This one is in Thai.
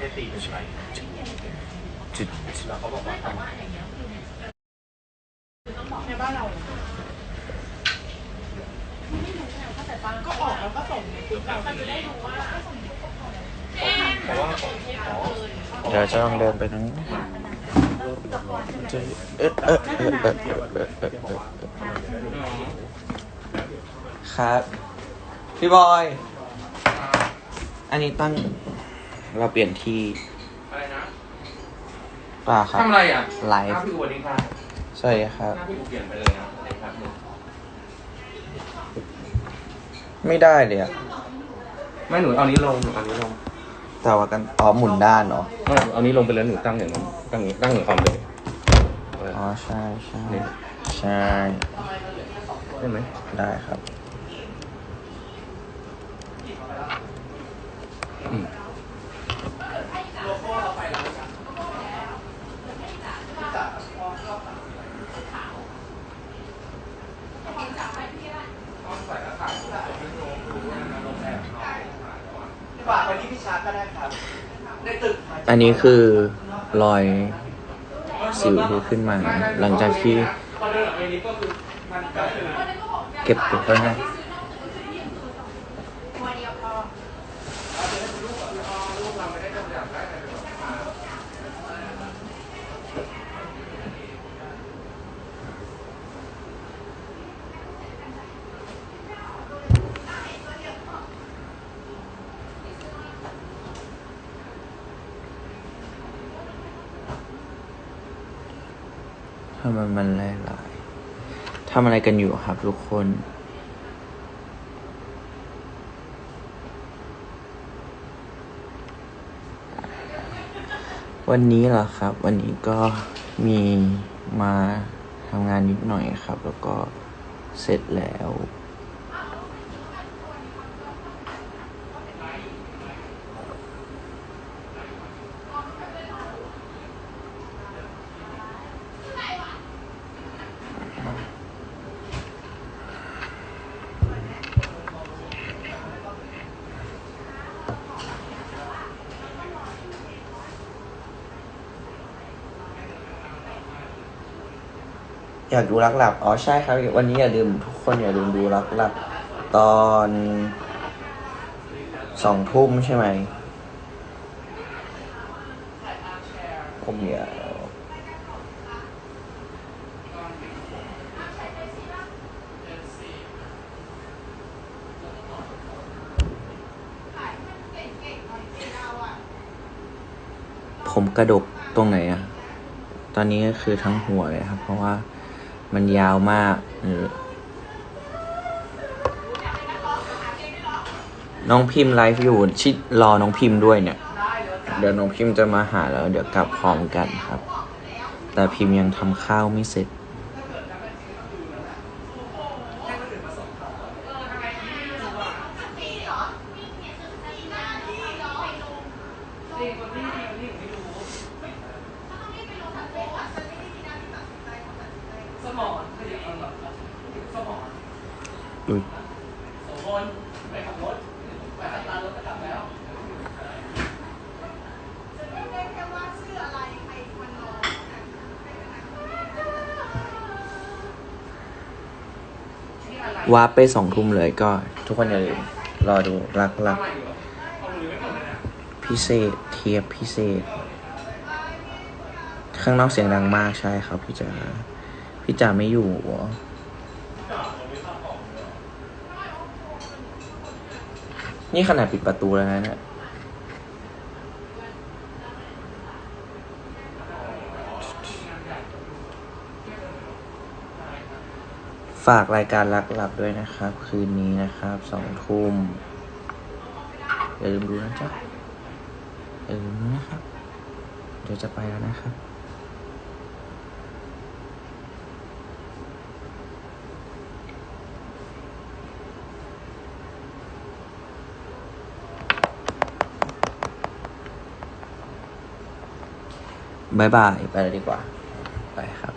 ให้ตีเป็นไรจุดแล้วเขาบอกว่าทำในบ้านเราก็ออกแล้วก็ส่งในกลุ่มเรจะได้รู้ว่าแต่เดี๋ยวจะลองเดินไปนั้นจะเออเออเออเออเออเออครับ พี่บอย อันนี้ตั้ง เราเปลี่ยนที่อะไรนะป่าครับ ทำอะไรอะไลหน้าฟ์พี่อูวันนี้ค่ะใช่ครับ หน้าพี่อูเปลี่ยนไปเลยนะในครับหนึ่งไม่ได้เลยอะไม่หนูเอานี้ลงหนูเอานี้ลงแต่ว่ากันอ๋อหมุนด้านเหรอไม่เอานี้ลงไปเลยหนูตั้งอย่างนั้นตั้งอย่างนี้ตั้งเหมือนคอมเลยเอออ๋อใช่ใช่นี่ใช่ได้ไหมได้ครับ ไปที่พี่ชาร์ก็ได้ครับ ในตึกอันนี้คือรอยสิวที่ขึ้นมา หลังจากที่พอเดินออกไปนี้ก็คือมันก็คือ เก็บตัวไว้ให้ำไมมันหลายๆทำอะไรกันอยู่ครับทุกคนวันนี้เหรอครับ วันนี้ก็มีมาทำงานนิดหน่อยครับ แล้วก็เสร็จแล้ว อยากดูรักหลับ อ๋อใช่ครับ วันนี้อย่าลืมทุกคนอย่าลืมดูรักหลับ ตอนสองทุ่มใช่ไหม ผมเดี๋ยวผมกระดกตรงไหนอะตอนนี้ก็คือทั้งหัวเลยครับ เพราะว่า มันยาวมากน้องพิมพ์ไลฟ์อยู่ชิดรอน้องพิมพ์ด้วยเนี่ย เดี๋ยวน้องพิมพ์จะมาหาแล้ว เดี๋ยวกลับพร้อมกันครับ แต่พิมพ์ยังทำข้าวไม่เสร็จ สมองขยับเอาแบบสมอง อุ้ย สมองไปขับรถไปขับตารถไปกลับแล้ววาร์ปไปสองทุ่มเลยก็ ทุกคนอย่าลืมรอดูรักรักพิเศษเทียบพิเศษ ข้างนอกเสียงดังมากใช่ครับพี่จ๋าพี่จ๋าไม่อยู่เหรอ นี่ขนาดปิดประตูแล้วนะเนี่ยฝากรายการรักหลับด้วยนะครับ คืนนี้นะครับสองทุ่มอย่าลืมดูนะจ๊ะอย่าลืมดูนะครับ เดี๋ยวจะไปแล้วนะครับ บายบาย ไปแล้วดีกว่า ไปครับ